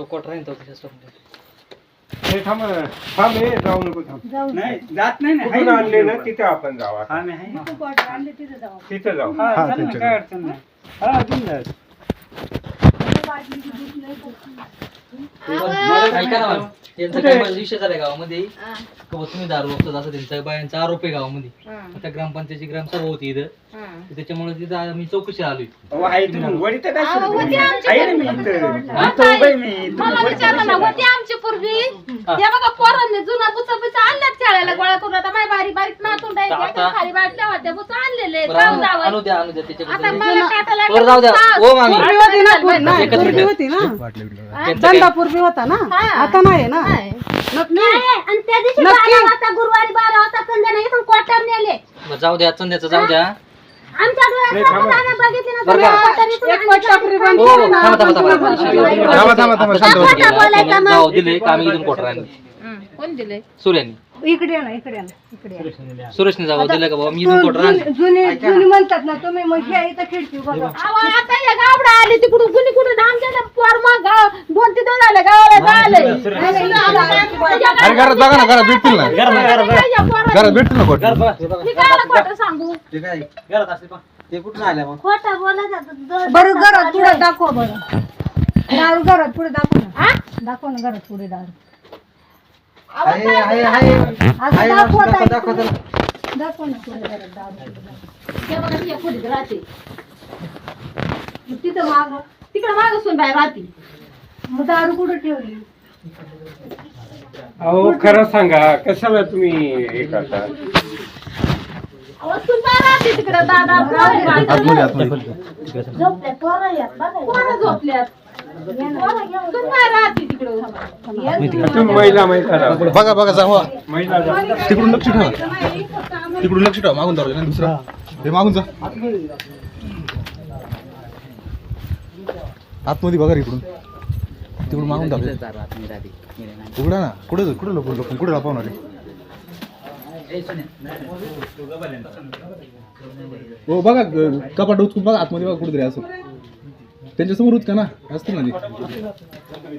पुढं कोट राहील तो समोर. हे थांब थांब हे जाऊ नको थांब. जाऊ नाही जात नाही ना कुठून आणले ना? तिथे आपण जाऊ तू क्वार्टर आणले तिथे जाऊ. हा चालेल ना, काय अडचण नाही. हा जा. काय विषय गावामध्ये. तुम्ही दारू असं त्यांचा बायांचा आरोप आहे गावामध्ये. आता ग्रामपंचायतीची ग्रामसभा होती इथं. त्याच्यामुळे तिथं आम्ही चौकशी आलोय. आमची पूर्वी? ते बघा पोरांनी जुना बुचा बुचा आणल्यात खेळायला गोळा करून. आता बारीक बारीक त्या खाली बाटल्या होत्या बरं, जाऊ आणू द्या आणू द्या आता त्याच्याबद्दल मला टाकायला बरं जाऊ द्या. ओ मामी पूर्वी होती ना पूर्वी. ना, एकच पूर्वी मिनिट. होती ना. त्यांचं काय- धंदा पूर्वी होता ना? हा. आता नाही ना? नाही. नक्की? नाही, आणि त्या दिवशी नक्की? बारा वाजता गुरुवारी बारा वाजता संध्याकाळी इथून क्वार्टर नेले. बरं, जाऊ द्या चंद्याचं जाऊ द्या. आमच्या नाही, डोळ्यात थांबा. आम्ही बघितली ना बरं का? सगळ्या क्वार्टर इथून एक पट टाकरी बंद हो करू ना, थांबा थांबा आपण थांबा तुम्हाला थांबा. थांबा, थांबा, थांबा, आता शांत बसा. बोलायचं मग. नाव दिले का आम्ही इथून कोटर आणले. कोण दिले सूर्यानी इकडे ये ना इकडे ये ना इकडे ये. सुरेशने जाऊ दिलं का बाबा? मी इथून कोटर आणले. जुनी जुनी- जुनी म्हणतात ना तुम्ही मग हे इथं खिडकी बघा. अहो, आता या गावडा आली तिकडून कुणी कुठे आमच्या पोर मग गाव दोन तीन दिवस झाले गावाला झालंय अरे घरात बघा ना घरात भेटतील ना. घरात भेटतील ना कोट खोटं सांगू. खोटं बोलायचं बरं घरात पुढे दाखवा बरं. दारू घरात पुढे दाखव ना. दाखव ना घरात पुढे दारू. असं दाखवत दाखव ना पुढे घरात दारू हे बघा ती खोलीत राहते. मग तिथं माग तिकडे माग सून बाहेर राहते. मग दारू कुठे ठेवली? अहो खरं सांगा कशाला तुम्ही हे करता? अहो, सून बाहेर राहते तिकडे? दादा पोरं राहते. आतमध्ये आतमध्ये झोपल्यात पोरं आहेत, बघा. पोरं झोपल्यात महिला बघा बघा जावा. तिकडून लक्ष ठेवा. तिकडून लक्ष ठेवा मागून जाऊ दुसरा. हे मागून जा. आतमध्ये बघा रे इकडून. तिकडून मागून जाऊ उघडा ना. कुठे कुठे लपून लपून? कुठे लपवणार हो बघा कपाट उचकून बघा आतमध्ये बघा कुठेतरी असं. त्यांच्यासमोर ना? असतील ना ते.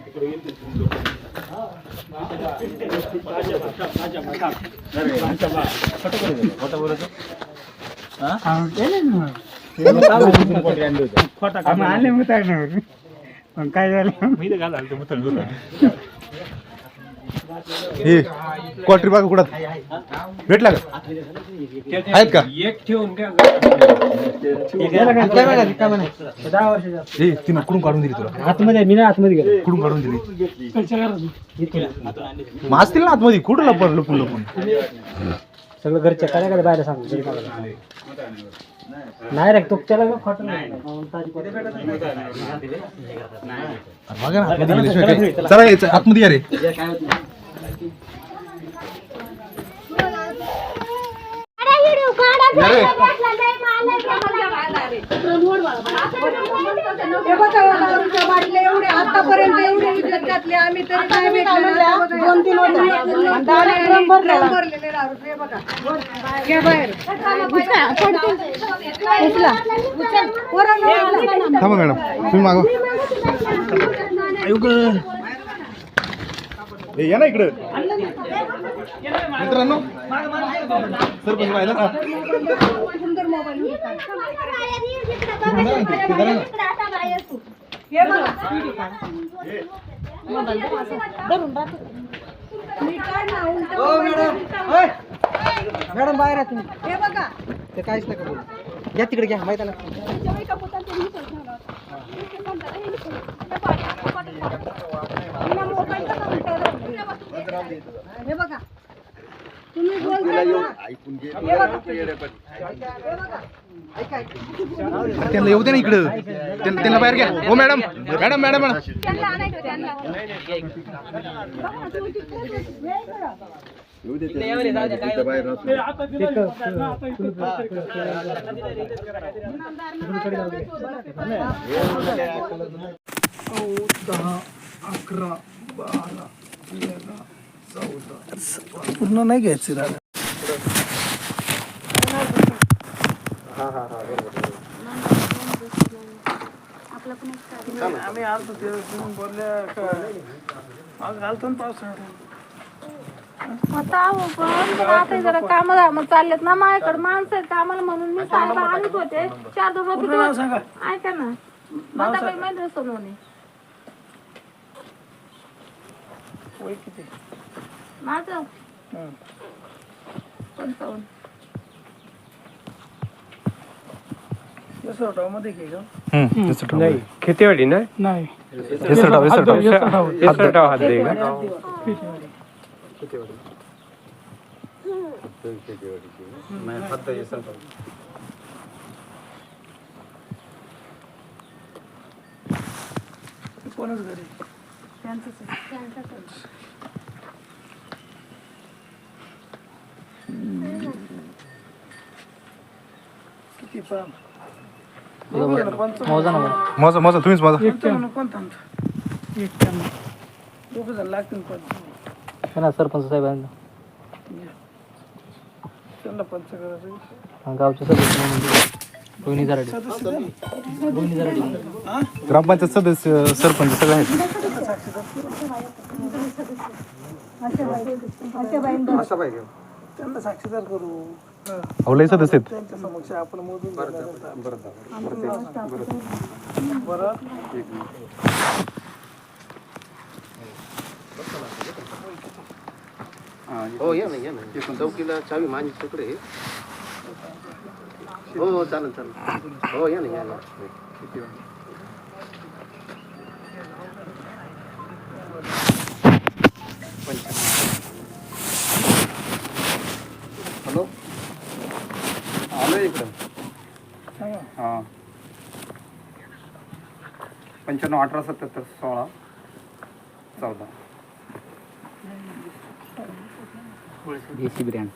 आम्ही आले मग काय नाही पण काय झालं हे क्वार्टर बघा कुठं? भेटला का? आहेत का? एक ठेवून दहा वर्षाचा हे ती कुठून काढून दिली तुला? आतमध्ये मी ना आतमध्ये गेलो. कुठून काढून दिली? मग असतील ना आतमध्ये कुठं लपून लपून लपून? सगळं घरच्या काय काय बाहेर सांगतो नाही रे तो त्याला खोटं बघा ना आतमध्ये गेल्याशिवाय काय चला यायचं आतमध्ये या रे. हे एवढे आतापर्यंत एवढे घातले आम्ही तरी काय. दोन तीन भरलेले बघा बाहेर. थांबा मॅडम तुम्ही मागवा या ना इकडं. मित्रांनो सरपंच पाहिलं ना सुंदर मोबाईल होता. मी काय ना मोबाईल मॅडम बाहेर आहे तुम्ही. हे बघा. ते काहीच नका बोलू. या तिकडे घ्या माहिती ना हे बघा तुम्ही बोलताय ना हे बघा. हे बघा. ऐका, ऐका. त्यांना येऊ दे ना इकडं त्यांना त्यांना बाहेर घ्या हो मॅडम मॅडम मॅडम मॅडम नाही दादा आपला पण एक कार्यक्रम. आम्ही आलतो ते तुम्ही बोलल्या का? आज घालतो ना पावसाळ्यात. आता अहो, पण जरा आता जरा काम धाम चाललेत ना माझ्याकडे. माणसं आहेत कामाला म्हणून मी साहेब आणत होते. चार सांगा? ऐका ना. सोनवणे वय किती? माझं. पंचावन्न यसरटावमध्ये घे का नाही. खेतेवाडी ना? नाही. हेसरटाव हेसरटाव यसरटाव हात दे का कोणच घरी? किती पण मोजा ना तुम्हीच जण लागतील पण. है ना सरपंच साहेबांना त्यांना पंच करायचं गावचे सदस्य म्हणून रोहिणी जराडे रोहिणी जराडे ग्रामपंचायत सदस्य सरपंच सगळे आहेत. त्यांना साक्षीदार करू. हं. अवलय सदस्य आहेत. त्यांच्या समक्ष आपण मोजून बरं हो या ना या ना. चौकीला चावी माझी तिकडे आहे. हो हो चालेल चालेल. हो या ना या ना. हॅलो. आलो इकडं. हां. पंच्याण्णव अठरा सत्याहत्तर सोळा चौदा. देशी ब्रँड